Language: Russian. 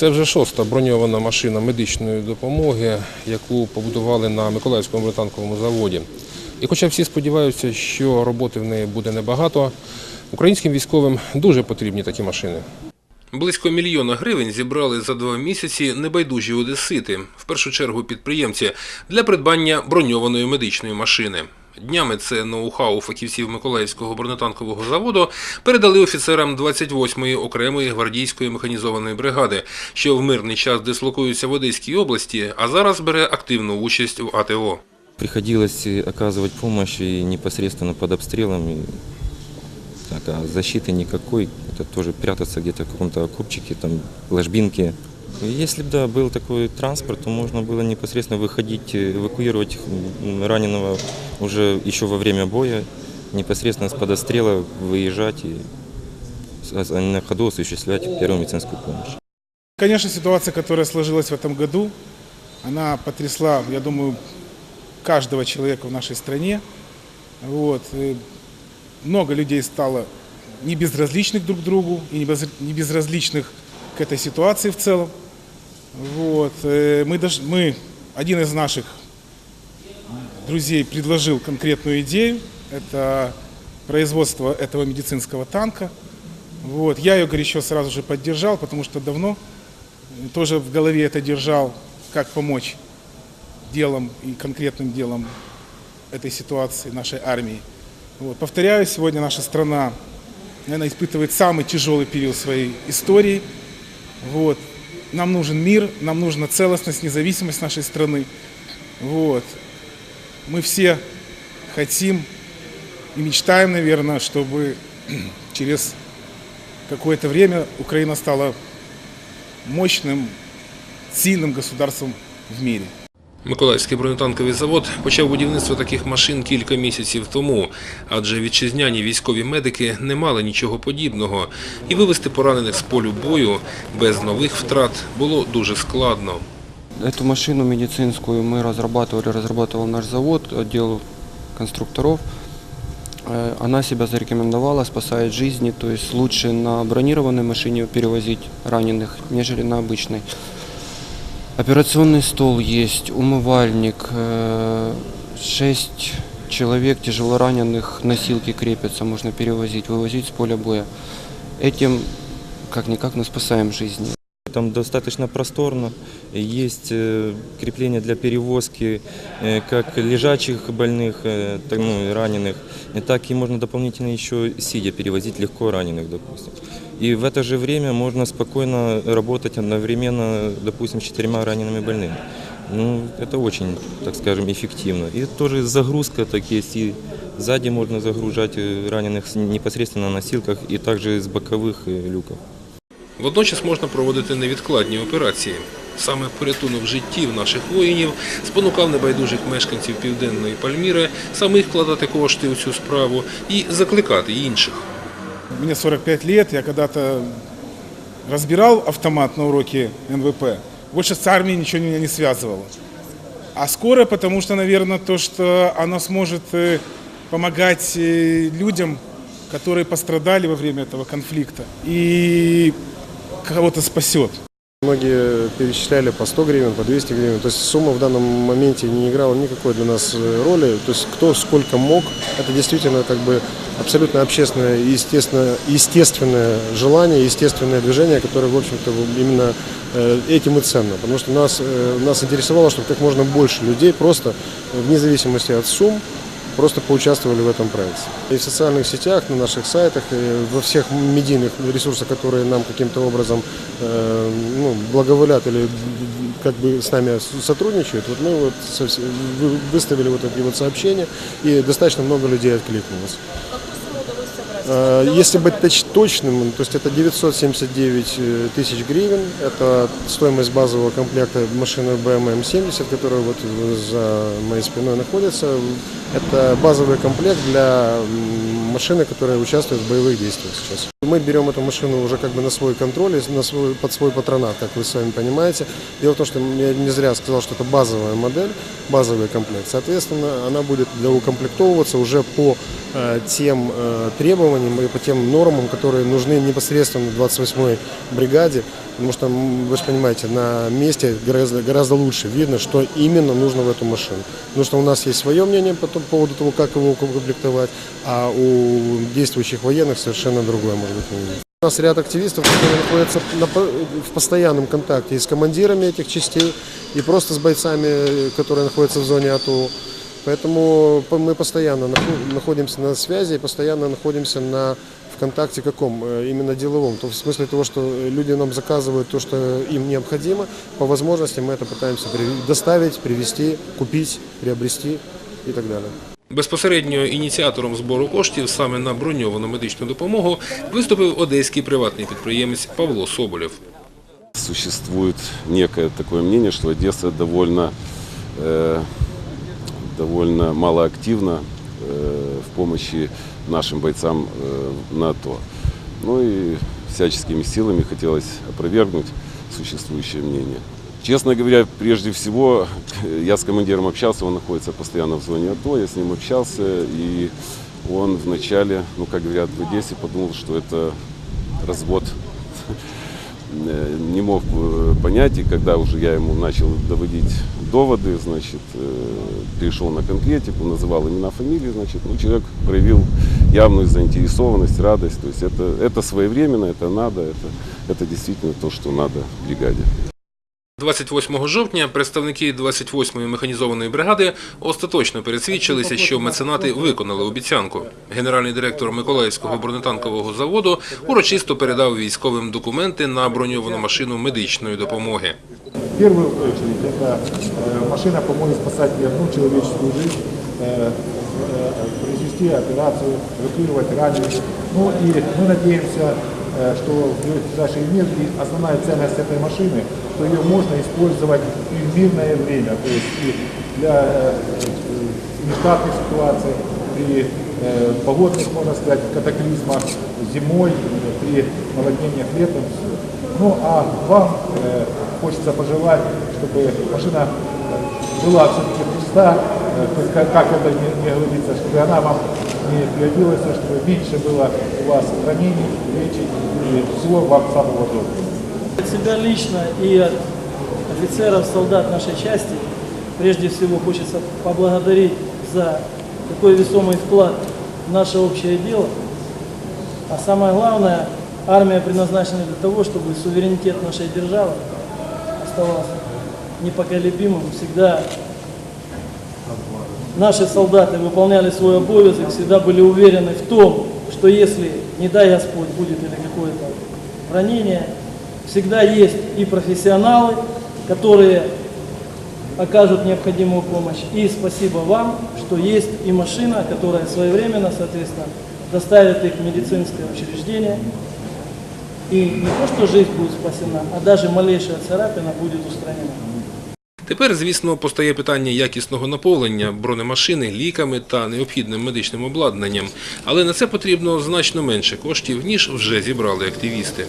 Це вже шоста броньована машина медичної допомоги, яку побудували на Миколаївському бронетанковому заводі. І хоча всі сподіваються, що роботи в неї буде небагато, українським військовим дуже потрібні такі машини. Близько мільйона гривень зібрали за два місяці небайдужі одесити, в першу чергу підприємці, для придбання броньованої медичної машини. Днями це ноу-хау фахівців Миколаївського бронетанкового заводу передали офіцерам 28-ї окремої гвардійської механізованої бригади, що в мирний час дислокується в Одеській області, а зараз бере активну участь в АТО. Приходилось э, оказывать помощь и непосредственно под обстрелом. И, так, а защиты никакой. Это тоже прятаться где-то в каком-то окопчике, там, ложбинке. Если бы да, был такой транспорт, то можно было непосредственно выходить, э, эвакуировать раненого уже еще во время боя, непосредственно с под обстрела выезжать и с- а на ходу осуществлять первую медицинскую помощь. Конечно, ситуация, которая сложилась в этом году, она потрясла, я думаю, каждого человека в нашей стране. Вот. и Много людей стало не безразличных друг другу и не безразличных к этой ситуации в целом. Вот. э, Мы, даже, мы, один из наших друзей предложил конкретную идею. Это производство этого медицинского танка. Вот. Я ее горячо сразу же поддержал, потому что давно тоже в голове это держал, как помочь делом и конкретным делом этой ситуации нашей армии. Вот. Повторяю, сегодня наша страна, наверное, испытывает самый тяжелый период своей истории. Вот. Нам нужен мир, нам нужна целостность, независимость нашей страны. Вот. Мы все хотим и мечтаем, наверное, чтобы через какое-то время Украина стала мощным, сильным государством в мире. Миколаївський бронетанковий завод почав будівництво таких машин кілька місяців тому, адже вітчизняні військові медики не мали нічого подібного, і вивести поранених з полю бою без нових втрат було дуже складно. Эту машину медицинскую мы разрабатывали, разрабатывал наш завод, отдел конструкторов. Э, Она себя зарекомендовала, спасает жизни, то есть лучше на бронированной машине перевозить раненых, нежели на обычной. Операционный стол есть, умывальник, э, шесть человек тяжелораненых, носилки крепятся, можно перевозить, вывозить с поля боя. Этим как-никак мы спасаем жизни. Там достаточно просторно, есть э, крепления для перевозки э, как лежачих больных, э, так, ну, раненых, так и можно дополнительно еще сидя перевозить легко раненых, допустим. И в это же время можно спокойно работать одновременно, допустим, с четырьмя ранеными больными. Ну, это очень, так скажем, эффективно. И тоже загрузка так есть, и сзади можно загружать раненых с- непосредственно на носилках, и также из боковых люков. Водночас можна проводити невідкладні операції. Саме порятунок життів наших воїнів спонукав небайдужих мешканців південної Пальміри самих вкладати кошти у цю справу і закликати інших. Мне 45 лет, я когда-то разбирал автомат на уроке НВП. Больше с армией ничего меня не связывало. А скоро, потому что, наверное, то, что она сможет э, помогать э, людям, которые пострадали во время этого конфликта, и кого-то спасет. Многие перечисляли по 100 гривен, по 200 гривен. То есть сумма в данном моменте не играла никакой для нас э, роли. То есть кто сколько мог, это действительно как бы абсолютно общественное и естественно, естественное желание, естественное движение, которое, в общем-то, именно э, этим и ценно. Потому что нас, э, нас интересовало, чтобы как можно больше людей просто, вне зависимости от сумм, просто поучаствовали в этом проекте. И в социальных сетях, на наших сайтах, и во всех медийных ресурсах, которые нам каким-то образом э, ну, благоволят или как бы с нами сотрудничают, вот мы вот выставили вот такие вот сообщения, и достаточно много людей откликнулось. Э, Если быть точ- точным, то есть это 979 э, тысяч гривен, это стоимость базового комплекта машины BMW M70, которая вот за моей спиной находится. Это базовый комплект для машины, которая участвует в боевых действиях сейчас. Мы берем эту машину уже как бы на свой контроль, на свой, под свой патронат, как вы сами понимаете. Дело в том, что я не зря сказал, что это базовая модель, базовый комплект. Соответственно, она будет доукомплектовываться уже по э, тем э, требованиям и по тем нормам, которые нужны непосредственно 28-й бригаде Потому что, вы же понимаете, на месте гораздо, гораздо лучше видно, что именно нужно в эту машину. Потому что у нас есть свое мнение по тому- поводу того, как его комплектовать, а у действующих военных совершенно другое может быть мнение. У нас ряд активистов, которые находятся на по- в постоянном контакте и с командирами этих частей, и просто с бойцами, которые находятся в зоне АТО. Поэтому по- мы постоянно нахо- находимся на связи и постоянно находимся на в контакте каком? Э, Именно деловом. То есть в смысле того, что э, люди нам заказывают то, что им необходимо. По возможности мы это пытаемся приви- доставить, привезти, купить, приобрести и так далее. Безпосередньо ініціатором збору коштів саме на броньовану медичну допомогу виступив одеський приватний підприємець Павло Соболєв. Существует некое такое мнение, что Одесса довольно, э, довольно малоактивна э, в помощи нашим бойцам э, НАТО. Ну и всяческими силами хотелось опровергнуть существующее мнение. Честно говоря, прежде всего, я с командиром общался, он находится постоянно в зоне АТО, я с ним общался, и он вначале, ну, как говорят в Одессе, подумал, что это развод э, не мог э, понять, и когда уже я ему начал доводить доводы, значит, э, перешел на конкретику, называл имена, фамилии, значит, ну, человек проявил явную заинтересованность, радость, то есть это, это своевременно, это надо, это, это действительно то, что надо бригаде. 28 жовтня представники 28-ї механізованої бригади остаточно пересвідчилися, що меценати виконали обіцянку. Генеральний директор Миколаївського бронетанкового заводу урочисто передав військовим документи на броньовану машину медичної допомоги. В первую очередь эта э, машина поможет спасать не одну человеческую жизнь, э, э, произвести операцию, эвакуировать раненых. Ну и мы надеемся, э, что в ближайшие дни и основная ценность этой машины, что ее можно использовать и в мирное время, то есть и для э, э, нештатных ситуаций, при э, погодных, можно сказать, катаклизмах зимой, при наводнениях летом. Ну а вам э, хочется пожелать, чтобы машина была все-таки пуста, э, как, как это не, не говорится, чтобы она вам не пригодилась, а чтобы меньше было у вас ранений, лечить и всего вам самого доброго. От себя лично и от офицеров, солдат нашей части прежде всего хочется поблагодарить за такой весомый вклад в наше общее дело. А самое главное, армия предназначена для того, чтобы суверенитет нашей державы оставался непоколебимым. Всегда наши солдаты выполняли свой обовязок, всегда были уверены в том, что если, не дай Господь, будет или какое-то ранение, всегда есть и профессионалы, которые окажут необходимую помощь. И спасибо вам, что есть и машина, которая своевременно, соответственно, доставит их в медицинское учреждение. И не то, что жизнь будет спасена, а даже малейшая царапина будет устранена. Тепер, звісно, постає питання якісного наповнення бронемашини ліками та необхідним медичним обладнанням, але на це потрібно значно менше коштів, ніж вже зібрали активісти.